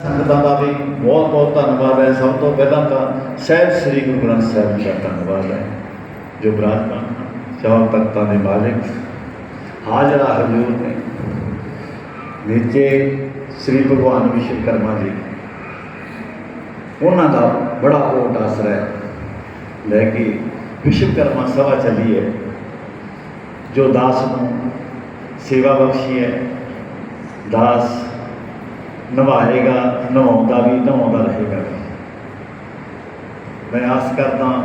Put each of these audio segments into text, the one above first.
ਸੰਗਤਾਂ ਦਾ ਵੀ ਬਹੁਤ ਬਹੁਤ ਧੰਨਵਾਦ ਹੈ ਸਭ ਤੋਂ ਪਹਿਲਾਂ ਤਾਂ ਸਹਿਬ ਸ੍ਰੀ ਗੁਰੂ ਗ੍ਰੰਥ ਸਾਹਿਬ ਜੀ ਦਾ ਧੰਨਵਾਦ ਹੈ ਜੋ ਬਰਾਤਮਾ ਚੌਂ ਤਖਤਾਂ ਦੇ ਮਾਲਿਕ ਹਾਜ਼ਰਾ ਹਜ਼ੂਰ ਨੇ ਨੀਚੇ ਸ੍ਰੀ ਭਗਵਾਨ ਵਿਸ਼ਵਕਰਮਾ ਜੀ ਉਹਨਾਂ ਦਾ ਬੜਾ ਓਟ ਆਸਰਾ ਹੈ ਲੈ ਕੇ ਵਿਸ਼ਵਕਰਮਾ ਸਭਾ ਚੱਲੀ ਹੈ ਜੋ ਦਾਸ ਨੂੰ ਸੇਵਾ ਬਖਸ਼ੀ ਹੈ ਦਾਸ ਨਿਭਾਏਗਾ ਨਿਭਾਉਂਦਾ ਵੀ ਨਿਭਾਉਂਦਾ ਰਹੇਗਾ ਵੀ। ਮੈਂ ਆਸ ਕਰਦਾ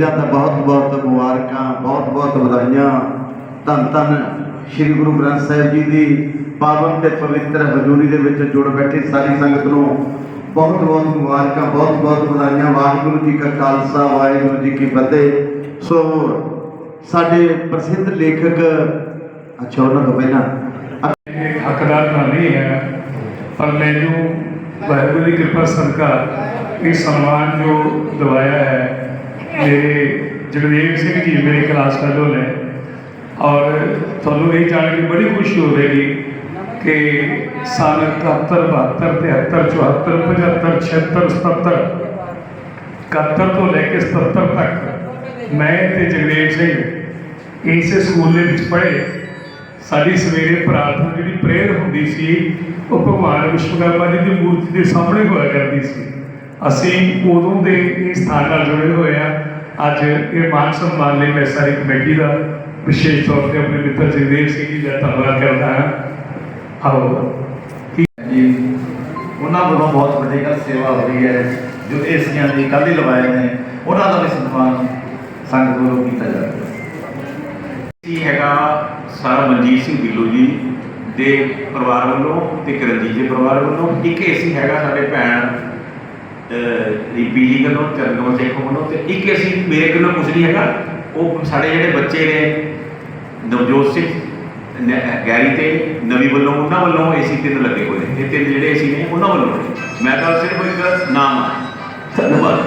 ਪਹਿਲਾਂ ਤਾਂ ਬਹੁਤ ਬਹੁਤ ਮੁਬਾਰਕਾਂ, ਬਹੁਤ ਬਹੁਤ ਵਧਾਈਆਂ। ਧੰਨ ਧੰਨ ਸ੍ਰੀ ਗੁਰੂ ਗ੍ਰੰਥ ਸਾਹਿਬ ਜੀ ਦੀ ਪਾਵਨ ਤੇ ਪਵਿੱਤਰ ਹਜ਼ੂਰੀ ਦੇ ਵਿੱਚ ਜੁੜ ਬੈਠੇ ਸਾਰੀ ਸੰਗਤ ਨੂੰ ਬਹੁਤ ਬਹੁਤ ਮੁਬਾਰਕਾਂ, ਬਹੁਤ ਬਹੁਤ ਵਧਾਈਆਂ। ਵਾਹਿਗੁਰੂ ਜੀ ਕਾ ਖਾਲਸਾ, ਵਾਹਿਗੁਰੂ ਜੀ ਕੀ ਫਤਿਹ। ਸੋ ਸਾਡੇ ਪ੍ਰਸਿੱਧ ਲੇਖਕ, ਅੱਛਾ, ਉਹਨਾਂ ਤੋਂ ਪਹਿਲਾਂ ਹੱਕਦਾਰ ਤਾਂ ਨਹੀਂ ਹੈ, ਪਰ ਮੈਨੂੰ ਵਾਹਿਗੁਰੂ ਦੀ ਕਿਰਪਾ ਸਦਕਾ ਇਹ ਸਨਮਾਨ ਜੋ ਦਿਵਾਇਆ ਹੈ ਮੇਰੇ ਜਗਦੇਵ ਸਿੰਘ ਜੀ ਮੇਰੇ ਕਲਾਸ ਫੈਲੋ ਨੇ ਔਰ ਤੁਹਾਨੂੰ ਇਹ ਜਾਣ ਕੇ ਬੜੀ ਖੁਸ਼ੀ ਹੋਵੇਗੀ ਕਿ ਸਾਲ 71 72 73 74 75 76 77 71 ਤੋਂ ਲੈ ਕੇ 77 ਤੱਕ ਮੈਂ ਤੇ ਜਗਦੇਵ ਸਿੰਘ ਇਸੇ ਸਕੂਲ ਦੇ ਵਿੱਚ ਪੜ੍ਹੇ। ਸਾਡੀ ਸਵੇਰੇ ਪ੍ਰਾਰਥਨਾ ਜਿਹੜੀ ਪ੍ਰੇਅਰ ਹੁੰਦੀ ਸੀ, ਉਹ ਭਗਵਾਨ ਵਿਸ਼ਵਕਰਮਾ ਜੀ ਦੀ ਮੂਰਤੀ ਦੇ ਸਾਹਮਣੇ ਹੋਇਆ ਕਰਦੀ ਸੀ। ਅਸੀਂ ਉਦੋਂ ਦੇ ਇਸ ਸਥਾਨ ਨਾਲ ਜੁੜੇ ਹੋਏ ਆ ਅੱਜ ਇਹ ਮਾਨ ਸਨਮਾਨ ਲਈ ਮੈਂ ਸਾਰੀ ਕਮੇਟੀ ਦਾ ਵਿਸ਼ੇਸ਼ ਤੌਰ ਤੇ ਆਪਣੇ ਮਿੱਤਰ ਜਗਦੇਵ ਸਿੰਘ ਜੀ ਦਾ ਧੰਨਵਾਦ ਕਰਦਾ ਹਾਂ। ਆਓ। ਜੀ ਉਹਨਾਂ ਵੱਲੋਂ ਬਹੁਤ ਵੱਡੀ ਗੱਲ ਸੇਵਾ ਹੋ ਰਹੀ ਹੈ ਜੋ ਏਸੀਆਂ ਦੀ ਕੱਲ੍ਹ ਹੀ ਲਵਾਏ ਨੇ ਉਹਨਾਂ ਦਾ ਵੀ ਸਨਮਾਨ ਸੰਗਤ ਵੱਲੋਂ ਕੀਤਾ ਜਾ ਰਿਹਾ ਹੈ। ਇਹ ਹੈਗਾ ਸਾਰਾ ਮਨਜੀਤ ਸਿੰਘ ਬਿੱਲੂ ਜੀ ਦੇ ਪਰਿਵਾਰ ਵੱਲੋਂ ਤੇ ਕਰਨਜੀਤ ਦੇ ਪਰਿਵਾਰ ਵੱਲੋਂ। ਇੱਕ ਏਸੀ ਹੈਗਾ ਸਾਡੇ ਭੈਣ ਰੀਪੀ ਜੀ ਵੱਲੋਂ ਚਰਨਗਮਨ ਸਿੰਘ ਵੱਲੋਂ, ਤੇ ਇੱਕ ਅਸੀਂ ਮੇਰੇ ਵੱਲੋਂ ਕੁਝ ਨਹੀਂ ਹੈਗਾ। ਉਹ ਸਾਡੇ ਜਿਹੜੇ ਬੱਚੇ ਨੇ, ਨਵਜੋਤ ਸਿੰਘ, ਨ- ਗੈਰੀ ਤੇ ਨਵੀ ਵੱਲੋਂ, ਉਹਨਾਂ ਵੱਲੋਂ ਏਸੀ ਤਿੰਨ ਲੱਗੇ ਹੋਏ ਨੇ। ਇਹ ਤਿੰਨ ਜਿਹੜੇ ਏਸੀ ਨੇ, ਉਹਨਾਂ ਵੱਲੋਂ ਮੈਂ ਤਾਂ ਸਿਰਫ ਇੱਕ ਨਾਮ ਆ। ਧੰਨਵਾਦ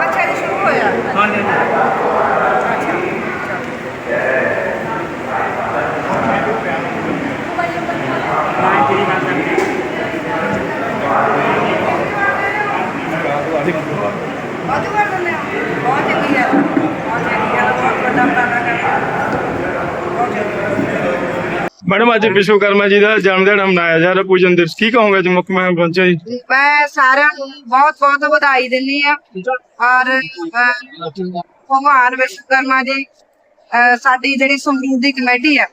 ਅੱਛਾ ਜੀ ਸ਼ੁਰੂ ਹੋਇਆ ਵਾਧੂ ਕਰ ਦਿੰਦੇ ਆ ਬਹੁਤ ਚੰਗੀ ਗੱਲ ਆ, ਬਹੁਤ ਚੰਗੀ ਗੱਲ ਆ, ਬਹੁਤ ਵੱਡਾ ਉਪਰਾਲਾ ਕਰਨਾ ਬਹੁਤ ਚੰਗੀ ਮੈਡਮ ਅੱਜ ਵਿਸ਼ਵਕਰਮਾ ਜੀ ਦਾ ਜਨਮ ਦਿਹਾੜਾ ਮਨਾਇਆ ਜਾ ਰਿਹਾ ਪੂਜਨ ਦਿਵਸ। ਕੀ ਕਹੋਗੇ ਜੀ ਮੁੱਖ ਮਹਿਮਾਨ ਪਹੁੰਚੇ ਜੀ? ਮੈਂ ਸਾਰਿਆਂ ਨੂੰ ਬਹੁਤ ਬਹੁਤ ਵਧਾਈ ਦਿੰਦੀ ਆ ਔਰ ਅਹ, ਭਗਵਾਨ ਵਿਸ਼ਵਕਰਮਾ ਜੀ ਅਹ, ਸਾਡੀ ਜਿਹੜੀ ਸਮਰੂਦੀ ਕਮੇਟੀ ਆ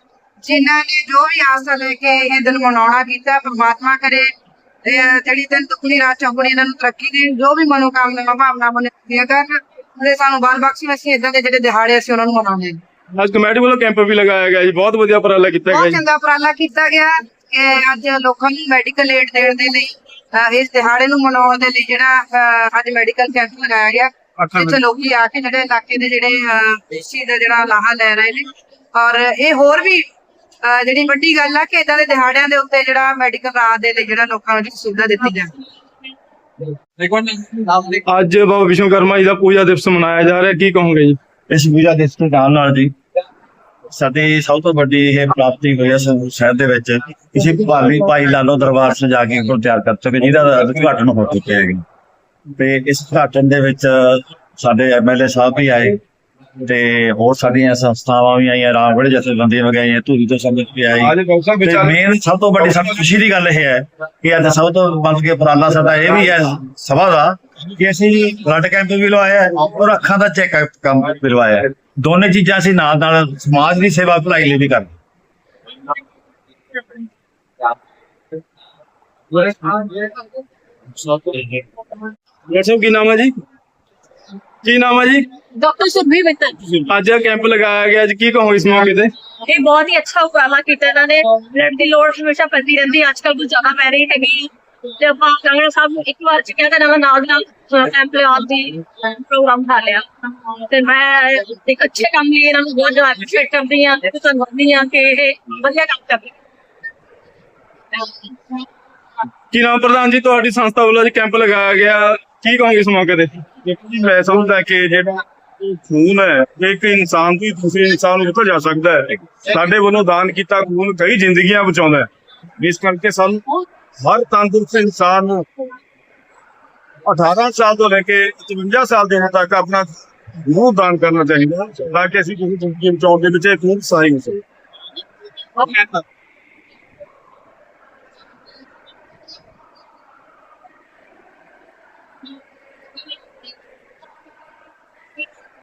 ਜਿਨ੍ਹਾਂ ਨੇ ਜੋ ਵੀ ਆਸਾ ਲੈ ਕੇ ਇਹ ਦਿਨ ਮਨਾਉਣਾ ਕੀਤਾ ਪ੍ਰਮਾਤਮਾ ਕਰੇ ਇਹ ਜਿਹੜੀ ਦਿਨ ਦੁਖਣੀ ਰਾਤ ਚੌਗਣੀ ਇਹਨਾਂ ਨੂੰ ਤਰੱਕੀ ਦੇਣ ਜੋ ਵੀ ਮਨੋਕਾਮਨਾ ਭਾਵਨਾ ਮਨੇ ਪੂਰੀਆਂ ਕਰਨ ਤੇ ਸਾਨੂੰ ਬਲ ਬਖਸ਼ਣ ਅਸੀਂ ਇਦਾਂ ਦੇ ਜਿਹੜੇ ਦਿਹਾੜੇ ਅਸੀਂ ਉਹਨਾਂ ਨੂੰ ਮਨਾਉਂਦੇ ਹਾਂ। ਅੱਜ ਕਮੇਟੀ ਵੱਲੋਂ ਕੈਂਪ ਵੀ ਲਗਾਇਆ ਗਿਆ ਜੀ ਬਹੁਤ ਵਧੀਆ ਉਪਰਾਲਾ ਕੀਤਾ ਗਿਆ ਬਹੁਤ ਜੀ। ਚੰਗਾ ਉਪਰਾਲਾ ਕੀਤਾ ਗਿਆ ਕਿ ਅੱਜ ਲੋਕਾਂ ਨੂੰ ਮੈਡੀਕਲ ਏਡ ਦੇਣ ਦੇ ਲਈ ਅਹ, ਇਸ ਦਿਹਾੜੇ ਨੂੰ ਮਨਾਉਣ ਦੇ ਲਈ ਜਿਹੜਾ ਅਹ, ਅੱਜ ਮੈਡੀਕਲ ਕੈਂਪ ਲਗਾਇਆ ਗਿਆ ਇੱਥੇ ਲੋਕੀ ਆ ਕੇ ਜਿਹੜੇ ਇਲਾਕੇ ਦੇ ਜਿਹੜੇ ਏਸੀ ਦਾ ਜਿਹੜਾ ਲਾਹਾ ਲੈ ਰਹੇ ਨੇ। ਔਰ ਇਹ ਹੋਰ ਵੀ ਅਹ, ਜਿਹੜੀ ਵੱਡੀ ਗੱਲ ਆ ਕਿ ਇਦਾਂ ਦੇ ਦਿਹਾੜਿਆਂ ਦੇ ਉੱਤੇ ਜਿਹੜਾ ਮੈਡੀਕਲ ਰਾਤ ਦੇ ਲਈ ਜਿਹੜਾ ਲੋਕਾਂ ਨੂੰ ਜਿਹੜੀ ਸੁਵਿਧਾ ਦਿੱਤੀ ਜਾਵੇ। ਅੱਜ ਬਾਬਾ ਵਿਸ਼ਵਕਰਮਾ ਜੀ ਦਾ ਪੂਜਾ ਦਿਵਸ ਮਨਾਇਆ ਜਾ ਰਿਹਾ ਕੀ ਕਹੋਗੇ ਜੀ? ਇਸ ਪੂਜਾ ਦਿਵਸ ਦੇ ਨਾਲ ਨਾਲ ਜੀ ਸਾਡੀ ਸਭ ਤੋਂ ਵੱਡੀ ਇਹ ਪ੍ਰਾਪਤੀ ਹੋਈ ਹੈ ਸੰਗਰੂਰ ਸ਼ਹਿਰ ਦੇ ਵਿੱਚ। ਕਿਸੇ ਭਾਵੀ ਭਾਈ ਲਾਲੋ ਦਰਬਾਰ ਸਜਾ ਕੇ ਕੋਲ ਤਿਆਰ ਕਰ ਚੁੱਕੇ ਜਿਹਦਾ ਉਦਘਾਟਨ ਹੋ ਚੁੱਕਿਆ ਹੈ ਤੇ ਇਸ ਉਦਘਾਟਨ ਦੇ ਵਿੱਚ ਸਾਡੇ ਐਮਐਲਏ ਸਾਹਿਬ ਵੀ ਆਏ ਤੇ ਹੋਰ ਸਾਡੀਆਂ ਸੰਸਥਾਵਾਂ ਵੀ ਆਈਆਂ ਰਾਮਗੜ੍ਹ ਜਥੇਬੰਦੀਆਂ ਵੀ ਆਈਆਂ ਧੂਰੀ ਤੋਂ ਸੰਗਤ ਵੀ ਆਈ। ਤੇ ਮੇਨ ਸਭ ਤੋਂ ਵੱਡੀ ਸਾਨੂੰ ਖੁਸ਼ੀ ਦੀ ਗੱਲ ਇਹ ਹੈ ਕਿ ਅੱਜ ਸਭ ਤੋਂ ਬਣ ਕੇ ਉਪਰਾਲਾ ਸਾਡਾ ਇਹ ਵੀ ਹੈ ਸਭਾ ਦਾ ਕਿ ਅਸੀਂ ਬਲੱਡ ਕੈਂਪ ਵੀ ਲਵਾਇਆ ਔਰ ਅੱਖਾਂ ਦਾ ਚੈੱਕਅਪ ਕੰਮ ਵੀ ਲਵਾਇਆ ਹੈ ਦੋਨੇ ਚੀਜ਼ਾਂ ਅਸੀਂ ਨਾਲ ਨਾਲ ਸਮਾਜ ਦੀ ਸੇਵਾ ਭਲਾਈ ਲਈ ਵੀ ਕਰਦੇ ਡਾਕਟਰ ਸਾਹਿਬ ਕੀ ਨਾਮ ਹੈ ਜੀ? ਕੀ ਨਾਮ ਹੈ ਜੀ? ਡਾਕਟਰ ਸੁਰਭੀ ਮਿੱਤਲ। ਅੱਜ ਇਹ ਕੈਂਪ ਲਗਾਇਆ ਗਿਆ ਅੱਜ ਕੀ ਕਹੋਗੇ ਇਸ ਮੌਕੇ ਤੇ? ਇਹ ਬਹੁਤ ਹੀ ਅੱਛਾ ਉਪਰਾਲਾ ਕੀਤਾ ਇਹਨਾਂ ਨੇ। ਬਲੱਡ ਦੀ ਲੋੜ ਹਮੇਸ਼ਾ ਪੈਂਦੀ ਰਹਿੰਦੀ ਅੱਜ ਕੱਲ੍ਹ ਕੁਝ ਜ਼ਿਆਦਾ ਪੈ ਰਹੀ ਹੈਗੀ। ਤੇ ਆਪਾਂ ਕਾਂਗੜਾ ਸਾਹਿਬ ਨੂੰ ਇੱਕ ਵਾਰ ਚ ਕਹਿੰਦਾ ਨਾਲ ਨਾਲ ਨਾਲ ਲਗਾਉਣ ਦੀ ਪ੍ਰੋਗਰਾਮ ਖਾ ਲਿਆ। ਤੇ ਮੈਂ ਇੱਕ ਅੱਛੇ ਕੰਮ ਲਈ ਇਹਨਾਂ ਨੂੰ ਬਹੁਤ ਜ਼ਿਆਦਾ ਅਪਰੀਸ਼ੀਏਟ ਕਰਦੀ ਹਾਂ ਤੇ ਧੰਨਵਾਦੀ ਹਾਂ ਕਿ ਇਹ ਵਧੀਆ ਕੰਮ ਕਰ ਰਹੇ ਕੀ ਨਾਮ ਪ੍ਰਧਾਨ ਜੀ? ਤੁਹਾਡੀ ਸੰਸਥਾ ਵੱਲੋਂ ਅੱਜ ਕੈਂਪ ਲਗਾਇਆ ਗਿਆ। ਕੀ ਕਹੋਗੇ ਇਸ ਮੌਕੇ ਤੇ? ਦੇਖੋ ਜੀ ਮੈਂ ਸਮਝਦਾ ਕਿ ਜਿਹੜਾ ਖੂਨ ਹੈ ਇੱਕ ਇਨਸਾਨ ਤੋਂ ਹੀ ਦੂਸਰੇ ਇਨਸਾਨ ਨੂੰ ਦਿੱਤਾ ਜਾ ਸਕਦਾ ਹੈ ਸਾਡੇ ਵੱਲੋਂ ਦਾਨ ਕੀਤਾ ਖੂਨ ਕਈ ਜ਼ਿੰਦਗੀਆਂ ਬਚਾਉਂਦਾ ਹੈ। ਇਸ ਕਰਕੇ ਸਾਨੂੰ ਹਰ ਤੰਦਰੁਸਤ ਇਨਸਾਨ ਨੂੰ 18 ਸਾਲ ਤੋਂ ਲੈ ਕੇ 55 ਸਾਲ ਦੇ ਤੱਕ ਆਪਣਾ ਮੂੰਹ ਦਾਨ ਕਰਨਾ ਚਾਹੀਦਾ ਹੈ, ਤਾਂ ਕਿ ਅਸੀਂ ਕਿਸੇ ਜ਼ਿੰਦਗੀ ਬਚਾਉਣ ਦੇ ਵਿੱਚ ਇੱਕ ਖੂਨ ਸਹਾਈ ਹੋ ਸਕੇ